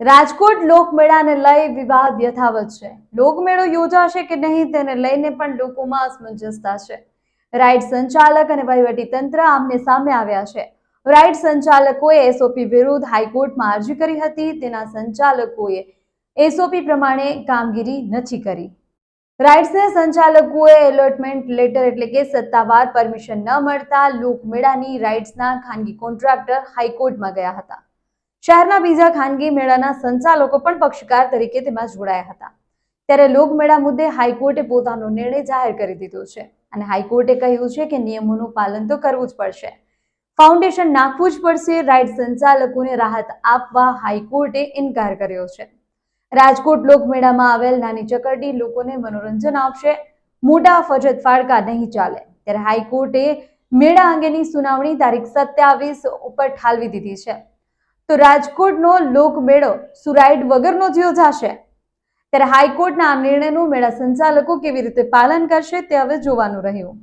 રાજકોટ લોકમેળાને લઈ વિવાદ યથાવત છે. લોકમેળો યોજાશે કે નહીં તેને લઈને પણ લોકોમાં અસમંજસતા છે. રાઇડ સંચાલક અને વહીવટી તંત્ર આમને સામે આવ્યા છે. રાઇડ સંચાલકોએ એસઓપી વિરુદ્ધ હાઈકોર્ટમાં અરજી કરી હતી. તેના સંચાલકોએ એસઓપી પ્રમાણે કામગીરી નથી કરી. રાઇડ્સના સંચાલકોએ એલોટમેન્ટ લેટર એટલે કે સત્તાવાર પરમિશન ન મળતા લોકમેળાની રાઇડ્સના ખાનગી કોન્ટ્રાક્ટર હાઈકોર્ટમાં ગયા હતા. શહેરના બીજા ખાનગી મેળાના સંચાલકો પણ પક્ષકાર તરીકે તેમાં જોડાયા હતા. ત્યારે લોકમેળા મુદ્દે હાઈકોર્ટે પોતાનો નિર્ણય જાહેર કરી દીધો છે અને હાઈકોર્ટે કહ્યું છે કે નિયમોનું પાલન તો કરવું જ પડશે. ફાઉન્ડેશન નાખવું જ પડશે રાઇડ સંચાલકોને રાહત આપવા હાઈકોર્ટે ઇનકાર કર્યો છે. રાજકોટ લોકમેળામાં આવેલ નાની ચકરડી લોકોને મનોરંજન આપશે, મોટા ફજત ફાડકા નહીં ચાલે. ત્યારે હાઈકોર્ટે મેળા અંગેની સુનાવણી તારીખ સત્યાવીસ ઉપર ઠાલવી દીધી છે. તો રાજકોટનો લોકમેળો સુરાઈડ વગરનો જ યોજાશે. ત્યારે હાઈકોર્ટના આ નિર્ણયનું મેળા સંચાલકો કેવી રીતે પાલન કરશે તે હવે જોવાનું રહ્યું.